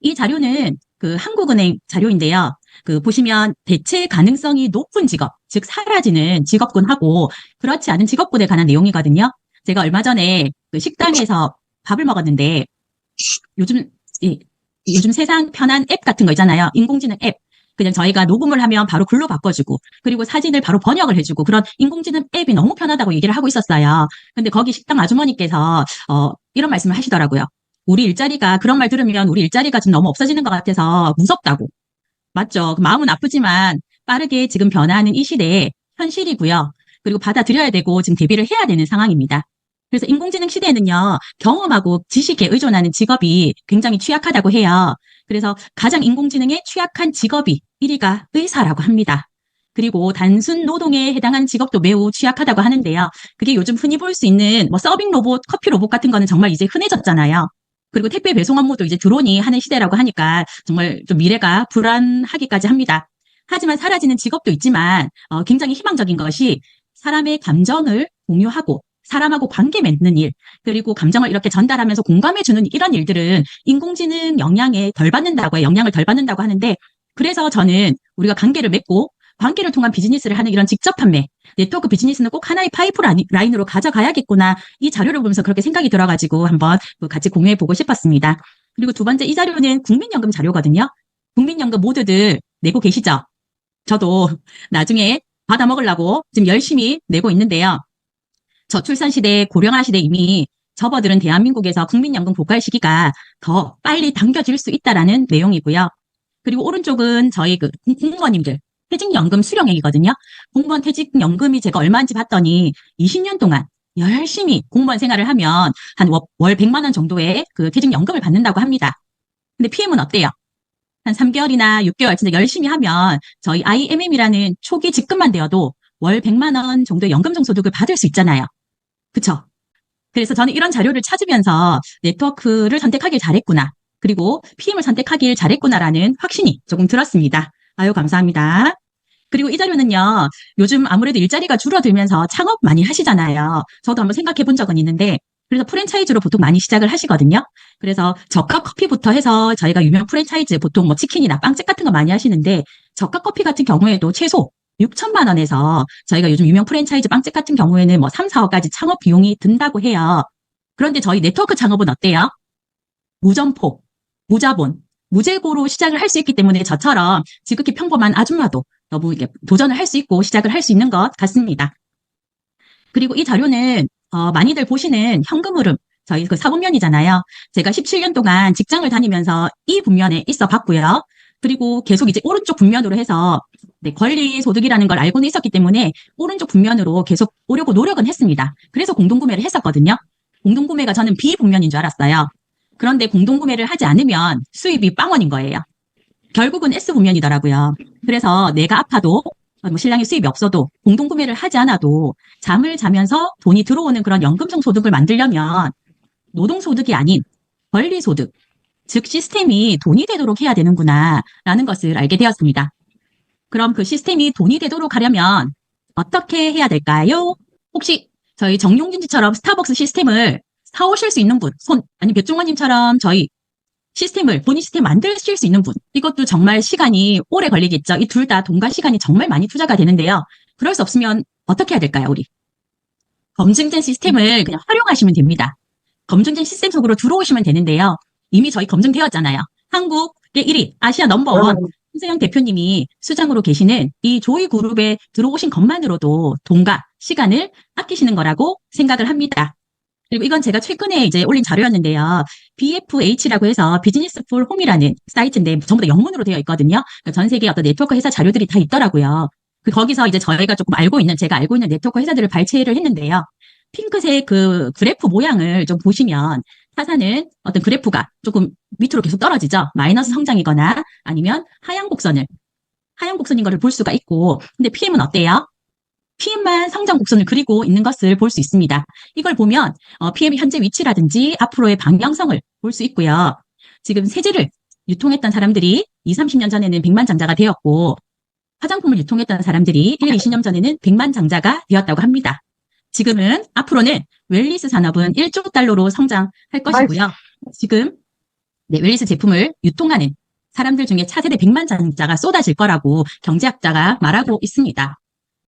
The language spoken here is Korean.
이 자료는 그 한국은행 자료인데요. 그 보시면 대체 가능성이 높은 직업, 즉 사라지는 직업군하고 그렇지 않은 직업군에 관한 내용이거든요. 제가 얼마 전에 그 식당에서 밥을 먹었는데 요즘 이, 요즘 세상 편한 앱 같은 거 있잖아요. 인공지능 앱. 그냥 저희가 녹음을 하면 바로 글로 바꿔주고 그리고 사진을 바로 번역을 해주고 그런 인공지능 앱이 너무 편하다고 얘기를 하고 있었어요. 근데 거기 식당 아주머니께서 어, 이런 말씀을 하시더라고요. 우리 일자리가 그런 말 들으면 우리 일자리가 좀 너무 없어지는 것 같아서 무섭다고. 맞죠. 그 마음은 아프지만 빠르게 지금 변화하는 이 시대에 현실이고요. 그리고 받아들여야 되고 지금 대비를 해야 되는 상황입니다. 그래서 인공지능 시대에는요, 경험하고 지식에 의존하는 직업이 굉장히 취약하다고 해요. 그래서 가장 인공지능에 취약한 직업이 1위가 의사라고 합니다. 그리고 단순 노동에 해당하는 직업도 매우 취약하다고 하는데요. 그게 요즘 흔히 볼 수 있는 뭐 서빙 로봇, 커피 로봇 같은 거는 정말 이제 흔해졌잖아요. 그리고 택배 배송 업무도 이제 드론이 하는 시대라고 하니까 정말 좀 미래가 불안하기까지 합니다. 하지만 사라지는 직업도 있지만 어, 굉장히 희망적인 것이 사람의 감정을 공유하고 사람하고 관계 맺는 일, 그리고 감정을 이렇게 전달하면서 공감해주는 이런 일들은 인공지능 영향에 덜 받는다고 해 영향을 덜 받는다고 하는데, 그래서 저는 우리가 관계를 맺고 관계를 통한 비즈니스를 하는 이런 직접 판매, 네트워크 비즈니스는 꼭 하나의 파이프 라인으로 가져가야겠구나. 이 자료를 보면서 그렇게 생각이 들어가지고 한번 같이 공유해 보고 싶었습니다. 그리고 두 번째 이 자료는 국민연금 자료거든요. 국민연금 모두들 내고 계시죠? 저도 나중에 받아 먹으려고 지금 열심히 내고 있는데요. 저출산 시대, 고령화 시대 이미 접어들은 대한민국에서 국민연금 복할 시기가 더 빨리 당겨질 수 있다라는 내용이고요. 그리고 오른쪽은 저희 그 공무원님들 퇴직연금 수령액이거든요. 공무원 퇴직연금이 제가 얼마인지 봤더니 20년 동안 열심히 공무원 생활을 하면 한 월 100만 원 정도의 그 퇴직연금을 받는다고 합니다. 근데 PM은 어때요? 한 3개월이나 6개월 진짜 열심히 하면 저희 IMM이라는 초기 직급만 되어도 월 100만 원 정도의 연금정 소득을 받을 수 있잖아요. 그쵸? 그래서 저는 이런 자료를 찾으면서 네트워크를 선택하길 잘했구나. 그리고 PM을 선택하길 잘했구나라는 확신이 조금 들었습니다. 아유, 감사합니다. 그리고 이 자료는요, 요즘 아무래도 일자리가 줄어들면서 창업 많이 하시잖아요. 저도 한번 생각해 본 적은 있는데, 그래서 프랜차이즈로 보통 많이 시작을 하시거든요. 그래서 저가 커피부터 해서 저희가 유명 프랜차이즈 보통 뭐 치킨이나 빵집 같은 거 많이 하시는데, 저가 커피 같은 경우에도 최소 6천만 원에서 저희가 요즘 유명 프랜차이즈 빵집 같은 경우에는 뭐 3, 4억까지 창업 비용이 든다고 해요. 그런데 저희 네트워크 창업은 어때요? 무점포, 무자본, 무재고로 시작을 할 수 있기 때문에 저처럼 지극히 평범한 아줌마도 너무 이게 도전을 할 수 있고 시작을 할 수 있는 것 같습니다. 그리고 이 자료는 어, 많이들 보시는 현금 흐름, 저희 그 사분면이잖아요. 제가 17년 동안 직장을 다니면서 이 분면에 있어 봤고요. 그리고 계속 이제 오른쪽 분면으로 해서 네, 권리 소득이라는 걸 알고는 있었기 때문에 오른쪽 분면으로 계속 오려고 노력은 했습니다. 그래서 공동구매를 했었거든요. 공동구매가 저는 비분면인 줄 알았어요. 그런데 공동구매를 하지 않으면 수입이 빵원인 거예요. 결국은 S분면이더라고요. 그래서 내가 아파도 뭐 신랑이 수입이 없어도 공동구매를 하지 않아도 잠을 자면서 돈이 들어오는 그런 연금성 소득을 만들려면 노동소득이 아닌 권리소득, 즉 시스템이 돈이 되도록 해야 되는구나 라는 것을 알게 되었습니다. 그럼 그 시스템이 돈이 되도록 하려면 어떻게 해야 될까요? 혹시 저희 정용진 씨처럼 스타벅스 시스템을 사오실 수 있는 분, 손, 아니 백종원님처럼 저희 시스템을, 본인 시스템 만드실 수 있는 분, 이것도 정말 시간이 오래 걸리겠죠. 이 둘 다 돈과 시간이 정말 많이 투자가 되는데요. 그럴 수 없으면 어떻게 해야 될까요, 우리? 검증된 시스템을 그냥 활용하시면 됩니다. 검증된 시스템 속으로 들어오시면 되는데요. 이미 저희 검증되었잖아요. 한국의 1위, 아시아 넘버원, 손세영 대표님이 수장으로 계시는 이 조이 그룹에 들어오신 것만으로도 돈과 시간을 아끼시는 거라고 생각을 합니다. 그리고 이건 제가 최근에 이제 올린 자료였는데요. BFH라고 해서 비즈니스 풀 홈이라는 사이트인데 전부 다 영문으로 되어 있거든요. 그러니까 전 세계 어떤 네트워크 회사 자료들이 다 있더라고요. 그 거기서 이제 저희가 조금 알고 있는 제가 알고 있는 네트워크 회사들을 발췌를 했는데요. 핑크색 그 그래프 모양을 좀 보시면 타사는 어떤 그래프가 조금 밑으로 계속 떨어지죠. 마이너스 성장이거나 아니면 하향 곡선을 하향 곡선인 것을 볼 수가 있고 근데 PM은 어때요? PM만 성장 곡선을 그리고 있는 것을 볼 수 있습니다. 이걸 보면 어, PM의 현재 위치라든지 앞으로의 방향성을 볼 수 있고요. 지금 세제를 유통했던 사람들이 20, 30년 전에는 100만 장자가 되었고 화장품을 유통했던 사람들이 1, 20년 전에는 100만 장자가 되었다고 합니다. 지금은 앞으로는 웰리스 산업은 1조 달러로 성장할 것이고요. 지금 네, 웰리스 제품을 유통하는 사람들 중에 차세대 100만 장자가 쏟아질 거라고 경제학자가 말하고 있습니다.